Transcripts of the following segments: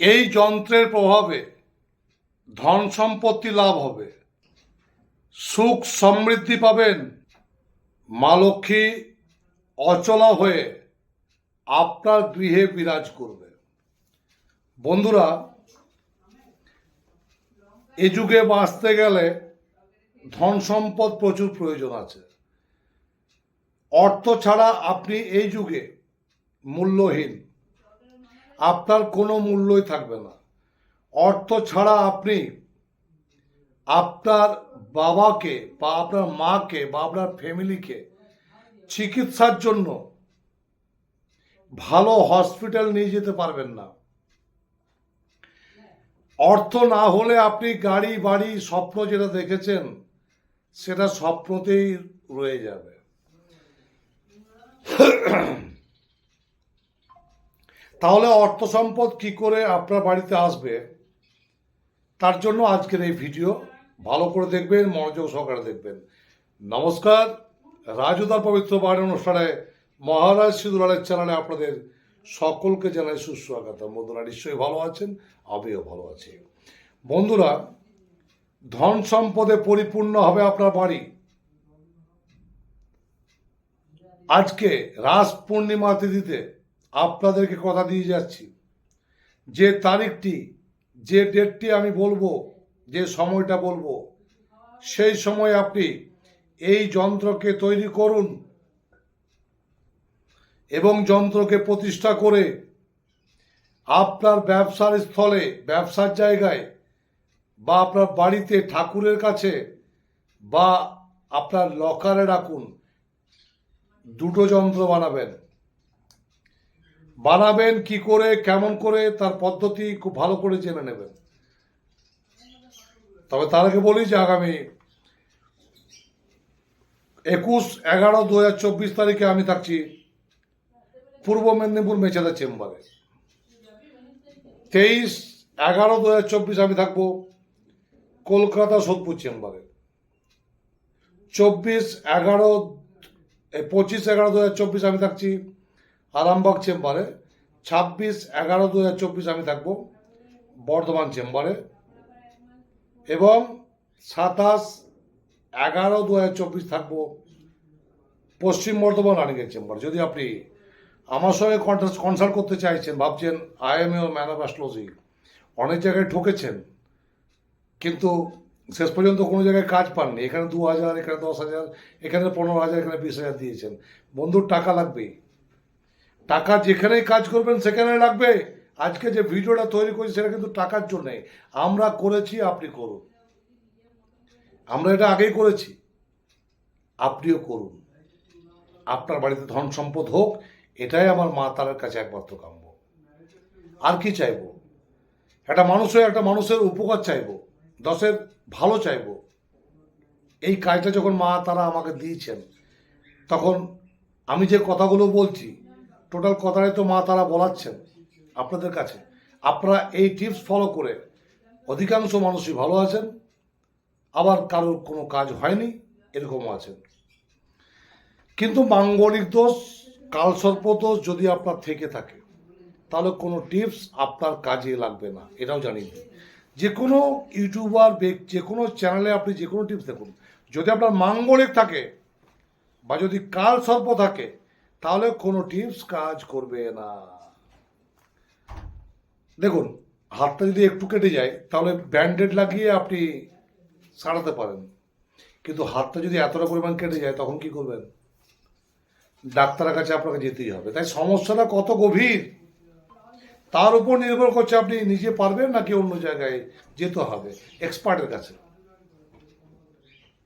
এই যন্ত্রের প্রভাবে ধন সম্পত্তি লাভ হবে। সুখ সমৃদ্ধি পাবেন। মা লক্ষ্মী অচলা হয়ে আপনার গৃহে বিরাজ করবে বন্ধুরা, এ যুগে বাঁচতে গেলে ধন সম্পদ প্রচুর প্রয়োজন আছে। অর্থ ছাড়া আপনি এই যুগে মূল্যহীন। আপনার কোনো মূল্যই থাকবে না। অর্থ ছাড়া আপনি আপনার বাবাকে বা আপনার মাকে বা আপনার ফ্যামিলিকে চিকিৎসার জন্য ভালো হসপিটাল নিয়ে যেতে পারবেন না। অর্থ না হলে আপনি গাড়ি, বাড়ি, স্বপ্ন যেটা দেখেছেন, সেটা স্বপ্নতেই রয়ে যাবে। তাহলে অর্থ সম্পদ কি করে আপনার বাড়িতে আসবে? তার জন্য আজকের এই ভিডিও। ভালো করে দেখবেন, মনোযোগ সহকারে দেখবেন। নমস্কার। রাজুদার পবিত্র বাড়ি অনুষ্ঠানে মহারাজ সিঁদুরালের চ্যানেলে আপনাদের সকলকে জানাই সুস্বাগত বন্ধুরা নিশ্চয়ই ভালো আছেন, আমিও ভালো আছি। বন্ধুরা, ধন সম্পদে পরিপূর্ণ হবে আপনার বাড়ি। আজকে রাস পূর্ণিমা তিথিতে আপনাদেরকে কথা দিয়ে যাচ্ছি। যে তারিখটি, যে ডেটটি আমি বলব, যে সময়টা বলব, সেই সময় আপনি এই যন্ত্রকে তৈরি করুন এবং যন্ত্রকে প্রতিষ্ঠা করে আপনার ব্যবসার স্থলে, ব্যবসার জায়গায় বা আপনার বাড়িতে ঠাকুরের কাছে বা আপনার লকারে রাখুন। দুটো যন্ত্র বানাবেন। বানাবেন, কি করে, কেমন করে, তার পদ্ধতি খুব ভালো করে জেনে নেবেন। তবে তার আগে বলি যে আগামী একুশ এগারো দু হাজার চব্বিশ তারিখে আমি থাকছি পূর্ব মেদিনীপুর মেচেদা চেম্বারে। তেইশ এগারো দু হাজার চব্বিশ আমি থাকব কলকাতা সোদপুর চেম্বারে। চব্বিশ এগারো পঁচিশ এগারো দু হাজার চব্বিশ আমি থাকছি আরামবাগ চেম্বারে ছাব্বিশ এগারো দু হাজার চব্বিশ আমি থাকব, বর্ধমান চেম্বারে। এবং সাতাশ এগারো দু হাজার চব্বিশ থাকব পশ্চিম বর্ধমান রানিগের চেম্বার। যদি আপনি আমার সঙ্গে কনসাল্ট করতে চাইছেন, ভাবছেন I am man of astrology অনেক জায়গায় ঠকেছেন, কিন্তু শেষ পর্যন্ত কোনো জায়গায় কাজ পাননি। এখানে দু হাজার, এখানে দশ হাজার, এখানে পনেরো হাজার, এখানে বিশ হাজার দিয়েছেন। বন্ধুর টাকা লাগবে টাকা যেখানেই কাজ করবেন সেখানে লাগবে। আজকে যে ভিডিওটা তৈরি করেছি, সেটা কিন্তু টাকার জন্যে। আমরা করেছি, আপনি করুন। আমরা এটা আগেই করেছি। আপনিও করুন। আপনার বাড়িতে ধন সম্পদ হোক, এটাই আমার মা তারার কাছে একমাত্র কাম্য। আর কি চাইব? একটা মানুষের একটা মানুষের উপকার চাইব। দশের ভালো চাইব। এই কাজটা যখন মা তারা আমাকে দিয়েছেন, তখন আমি যে কথাগুলো বলছি টোটাল কথাটাই তো মা তারা বলাচ্ছেন আপনাদের কাছে। আপনারা এই টিপস ফলো করে অধিকাংশ মানুষই ভালো আছেন, আবার কারোর কোনো কাজ হয়নি, এরকমও আছেন। কিন্তু মাঙ্গলিক দোষ, কালসর্প দোষ যদি আপনার থেকে থাকে, তাহলে কোনো টিপস আপনার কাজে লাগবে না, এটাও জানি যে কোনো ইউটিউবার, যে কোনো চ্যানেলে আপনি যে কোনো টিপস দেখুন। যদি আপনার মাঙ্গলিক থাকে বা যদি কাল সর্প থাকে তাহলে কোনো টিপস কাজ করবে না। দেখুন, হাতটা যদি একটু কেটে যায়, তাহলে ব্যান্ডেড লাগিয়ে আপনি সারাতে পারেন। কিন্তু হাতটা যদি এতটা পরিমাণ কেটে যায়, তখন কি করবেন? ডাক্তারের কাছে আপনাকে যেতেই হবে। তাই সমস্যাটা কত গভীর, তার উপর নির্ভর করছে আপনি নিজে পারবেন নাকি অন্য জায়গায় যেতে হবে এক্সপার্টের কাছে।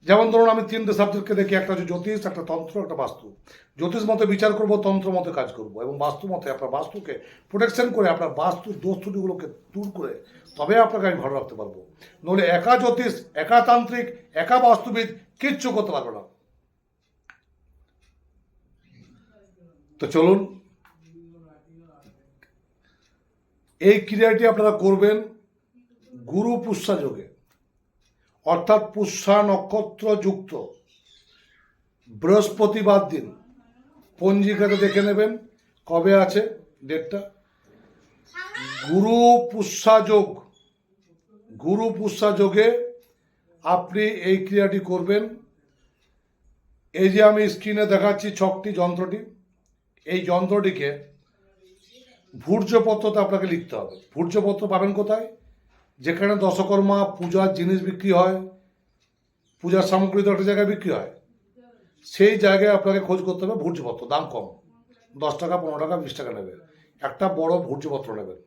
যেমন ধরুন আমি তিনটে সাবজেক্টকে দেখি, একটা হচ্ছে জ্যোতিষ, একটা তন্ত্র, একটা বাস্তু। জ্যোতিষ মতে বিচার করব, তন্ত্র মতে কাজ করব এবং বাস্তু মতে আপনার বাস্তুকে প্রোটেকশন করে আপনার বাস্তুর দোষ ত্রুটিগুলোকে দূর করে তবে আপনাকে আমি ভালো রাখতে পারব। নইলে একা জ্যোতিষ, একা তান্ত্রিক, একা বাস্তুবিদ কিচ্ছু করতে পারবে না। তো চলুন। এই ক্রিয়াটি আপনারা করবেন গুরু পুষ্যা যোগে। অর্থাৎ পুষ্যা নক্ষত্র যুক্ত বৃহস্পতিবার দিন। পঞ্জিকাতে দেখে নেবেন। কবে আছে ডেটটা? গুরু পুষ্যা যোগ। গুরু পুষ্যা যোগে আপনি এই ক্রিয়াটি করবেন। এই যে আমি স্ক্রিনে দেখাচ্ছি ছকটি যন্ত্রটি, এই যন্ত্রটিকে ভূর্যপত্রতে আপনাকে লিখতে হবে। ভূর্যপত্র পাবেন কোথায়? যেখানে দশকর্মা পূজার জিনিস বিক্রি হয়, পূজার সামগ্রী তো একটা জায়গায় বিক্রি হয়, সেই জায়গায় আপনাকে খোঁজ করতে হবে ভূর্যপত্র দাম কম। দশ টাকা, পনেরো টাকা, বিশ টাকা নেবে একটা বড় ভূর্যপত্র নেবেন।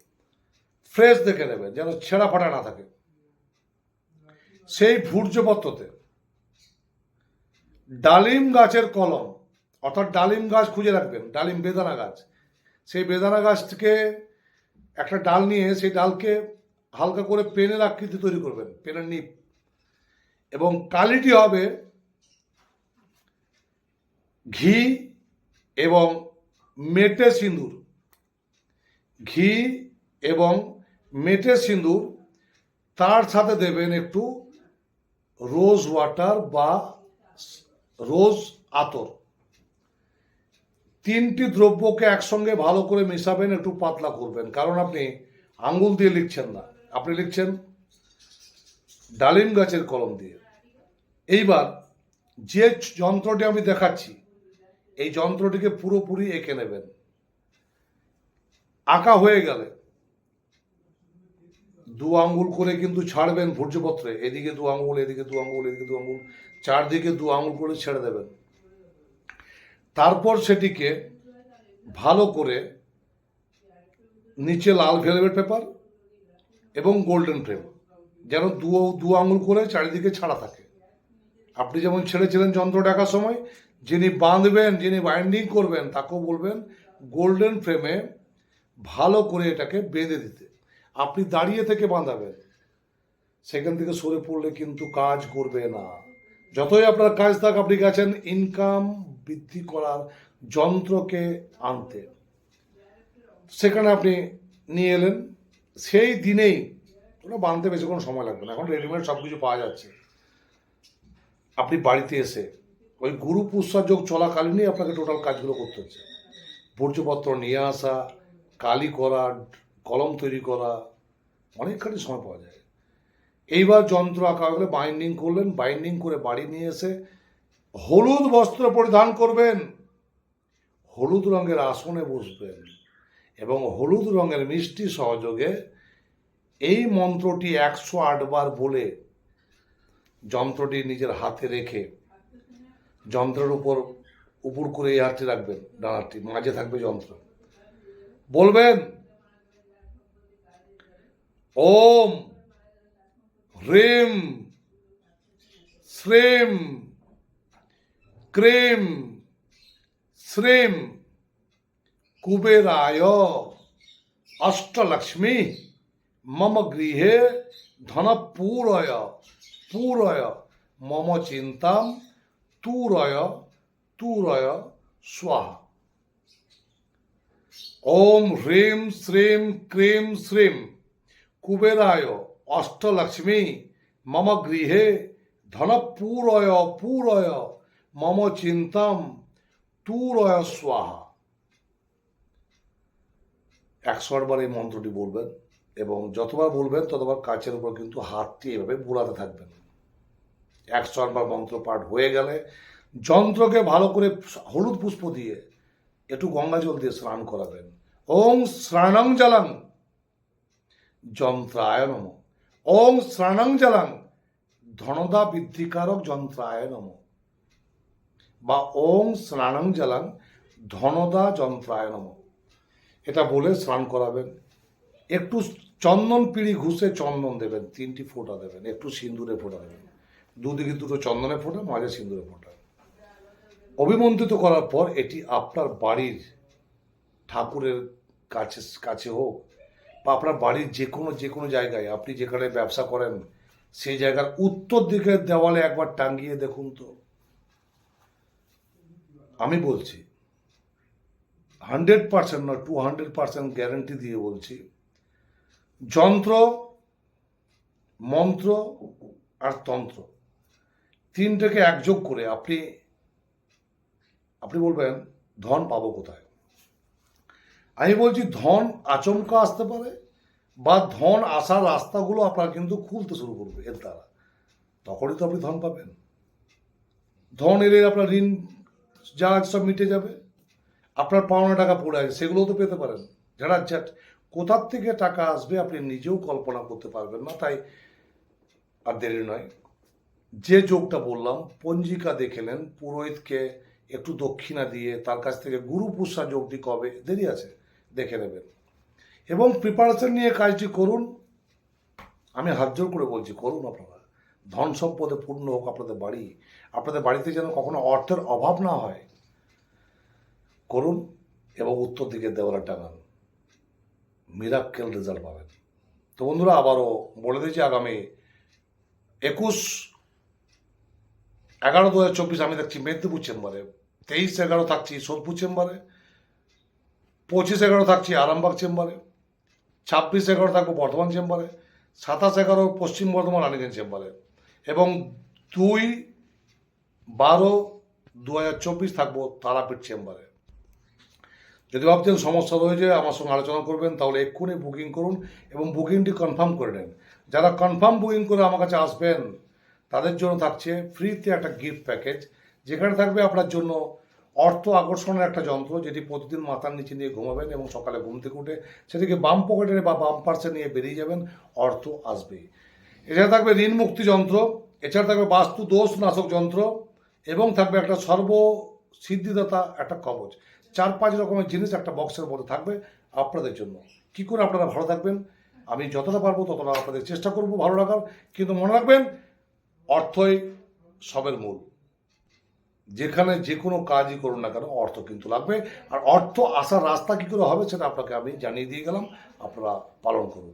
ফ্রেশ দেখে নেবেন, যেন ছেঁড়া ফাটা না থাকে। সেই ভূর্যপত্রতে ডালিম গাছের কলম, অর্থাৎ ডালিম গাছ খুঁজে রাখবেন, ডালিম বেদানা গাছ। সেই বেদানা গাছ থেকে একটা ডাল নিয়ে, সেই ডালকে হালকা করে পেনের আকৃতি তৈরি করবেন, পেনের নিপ। এবং কালিটি হবে ঘি এবং মেটে সিঁদুর। ঘি এবং মেটে সিঁদুর তার সাথে দেবেন একটু রোজ ওয়াটার বা রোজ আতর। তিনটি দ্রব্যকে একসঙ্গে ভালো করে মেশাবেন, একটু পাতলা করবেন, কারণ আপনি আঙ্গুল দিয়ে লিখছেন না। আপনি লিখছেন, ডালিম গাছের কলম দিয়ে। এইবার যে যন্ত্রটি আমি দেখাচ্ছি, এই যন্ত্রটিকে পুরোপুরি এঁকে নেবেন। আঁকা হয়ে গেলে দু আঙ্গুল করে কিন্তু ছাড়বেন ভূর্যপত্রে এদিকে দু আঙ্গুল, এদিকে দু আঙ্গুল, এদিকে দু আঙ্গুল, চারদিকে দু আঙ্গুল করে ছেড়ে দেবেন। তারপর সেটিকে ভালো করে নিচে লাল ভেলভেট পেপার এবং গোল্ডেন ফ্রেম যেন দু দু আঙুল করে চারিদিকে ছাড়া থাকে। আপনি যেমন ছেড়েছিলেন যন্ত্র ডাকার সময়, যিনি বাঁধবেন, যিনি বাইন্ডিং করবেন, তাকেও বলবেন গোল্ডেন ফ্রেমে ভালো করে এটাকে বেঁধে দিতে। আপনি দাঁড়িয়ে থেকে বাঁধাবেন। সেখান থেকে সরে পড়লে কিন্তু কাজ করবে না। যতই আপনার কাজ থাক, আপনি গেছেন ইনকাম বৃদ্ধি করার যন্ত্রকে আনতে। সেখানে আপনি নিয়ে এলেন। সেই দিনেই ওটা বানতে বেশি কোনো সময় লাগবে না। এখন রেডিমেড সব কিছু পাওয়া যাচ্ছে। আপনি বাড়িতে এসে ওই গুরু পুষ্পাযোগ চলাকালীনই আপনাকে টোটাল কাজগুলো করতে হচ্ছে। বর্জ্যপত্র নিয়ে আসা, কালি করা, কলম তৈরি করা, অনেকখানি সময় পাওয়া যায়। এইবার যন্ত্র আঁকা হলে বাইন্ডিং করলেন বাইন্ডিং করে বাড়ি নিয়ে এসে হলুদ বস্ত্র পরিধান করবেন। হলুদ রঙের আসনে বসবেন। এবং হলুদ রঙের মিষ্টি সহযোগে এই মন্ত্রটি একশো আটবার বলে যন্ত্রটি নিজের হাতে রেখে যন্ত্রের উপর উপর করে এই হাতটি রাখবেন ডানাটি মাঝে থাকবে যন্ত্র। বলবেন, ওম হ্রিম শ্রেম ক্রেম শ্রেম कुबेराय। अष्टलक्ष्मी, मम गृह धन पूरय पूरय मम चिंता तूरय तूरय, स्वाह। ओम ह्रीं श्रीं क्रीं श्रीं। कुबेराय, अष्टलक्ष्मी, मम गृह धन पूरय पूरय मम चिंता तूरय, स्वाहा। একশো বার এই মন্ত্রটি বলবেন এবং যতবার বলবেন ততবার কাছের উপর কিন্তু হাতটি এভাবে বুলাতে থাকবেন। একশো বার মন্ত্র পাঠ হয়ে গেলে যন্ত্রকে ভালো করে হলুদ পুষ্প দিয়ে একটু গঙ্গা জল দিয়ে স্নান করাবেন। ওং স্নানং জলং যন্ত্রায় নম। ওং স্নানং জলং ধনদা বৃদ্ধিকারক যন্ত্রায় নম। বা ওং স্নানং জলং ধনদা যন্ত্রায় নম। এটা বলে স্নান করাবেন। একটু চন্দন পিড়ি ঘুষে চন্দন দেবেন, তিনটি ফোঁটা দেবেন, একটু সিন্দুরে ফোঁটা দেবেন। দুদিকে দুটো চন্দনে ফোঁটা, মাঝে সিঁদুরে ফোঁটা। অভিমন্ত্রিত করার পর এটি আপনার বাড়ির ঠাকুরের কাছে কাছে হোক বা আপনার বাড়ির যে কোনো যে কোনো জায়গায় আপনি যেখানে ব্যবসা করেন, সেই জায়গার উত্তর দিকের দেওয়ালে একবার টাঙ্গিয়ে দেখুন তো। আমি বলছি হান্ড্রেড পার্সেন্ট না টু হান্ড্রেড পার্সেন্ট গ্যারেন্টি দিয়ে বলছি, যন্ত্র, মন্ত্র আর তন্ত্র তিনটাকে একযোগ করে আপনি আপনি বলবেন ধন পাবো কোথায়? আমি বলছি ধন আচমকা আসতে পারে বা ধন আসার রাস্তাগুলো আপনার কিন্তু খুলতে শুরু করবে এর দ্বারা। তখনই তো আপনি ধন পাবেন। ধন এলে আপনার ঋণ, যা সব মিটে যাবে। আপনার পাওনা টাকা পড়ে আছে, সেগুলোও তো পেতে পারেন। যারা কোথার থেকে টাকা আসবে আপনি নিজেও কল্পনা করতে পারবেন না, তাই আর দেরি নয়। যে যোগটা বললাম, পঞ্জিকা দেখে নেন, পুরোহিতকে একটু দক্ষিণা দিয়ে তার কাছ থেকে গুরু পুষা যোগটি কবে দেরি আছে, দেখে নেবেন। এবং প্রিপারেশন নিয়ে কাজটি করুন। আমি হাত জোর করে বলছি, করুন আপনারা। ধন সম্পদে পূর্ণ হোক আপনাদের বাড়ি। আপনাদের বাড়িতে যেন কখনো অর্থের অভাব না হয়। করুন এবং উত্তর দিকে দেওয়ালা টাঙান। মিরাক্কেল রেজাল্ট পাবেন। তো বন্ধুরা, আবারও বলে দিয়েছি আগামী একুশ এগারো দু হাজার চব্বিশ আমি থাকছি মেদিনীপুর চেম্বারে, তেইশ এগারো থাকছি সোদপুর চেম্বারে, পঁচিশ এগারো থাকছি আরামবাগ চেম্বারে, ছাব্বিশ এগারো থাকব বর্ধমান চেম্বারে, সাতাশ এগারো পশ্চিম বর্ধমান রানীগঞ্জ চেম্বারে এবং দুই বারো দু হাজার চব্বিশ থাকব তারাপীঠ চেম্বারে। যদি ভাবছেন সমস্যা রয়েছে, আমার সঙ্গে আলোচনা করবেন, তাহলে এক্ষুনি বুকিং করুন এবং বুকিংটি কনফার্ম করে নেন। যারা কনফার্ম বুকিং করে আমার কাছে আসবেন, তাদের জন্য থাকছে ফ্রিতে একটা গিফট প্যাকেজ যেখানে থাকবে আপনার জন্য অর্থ আকর্ষণের একটা যন্ত্র, যেটি প্রতিদিন মাথার নিচে নিয়ে ঘুমাবেন এবং সকালে ঘুম থেকে উঠে সেটিকে বাম পকেটে বা বাম পার্সে নিয়ে বেরিয়ে যাবেন, অর্থ আসবে। এছাড়া থাকবে ঋণ মুক্তি যন্ত্র, এছাড়া থাকবে বাস্তু দোষ নাশক যন্ত্র, এবং থাকবে একটা সর্ব সিদ্ধিদাতা একটা কবচ। চার, পাঁচ রকমের জিনিস একটা বক্সের মধ্যে থাকবে আপনাদের জন্য। কি করে আপনারা ভালো থাকবেন? আমি যতটা পারব ততটা আপনাদের চেষ্টা করব ভালো রাখার। কিন্তু মনে রাখবেন, অর্থই সবের মূল। যেখানে যে কোনো কাজই করুন না কেন, অর্থ কিন্তু লাগবে। আর অর্থ আসার রাস্তা কী করে হবে সেটা আপনাকে আমি জানিয়ে দিয়ে গেলাম। আপনারা পালন করুন।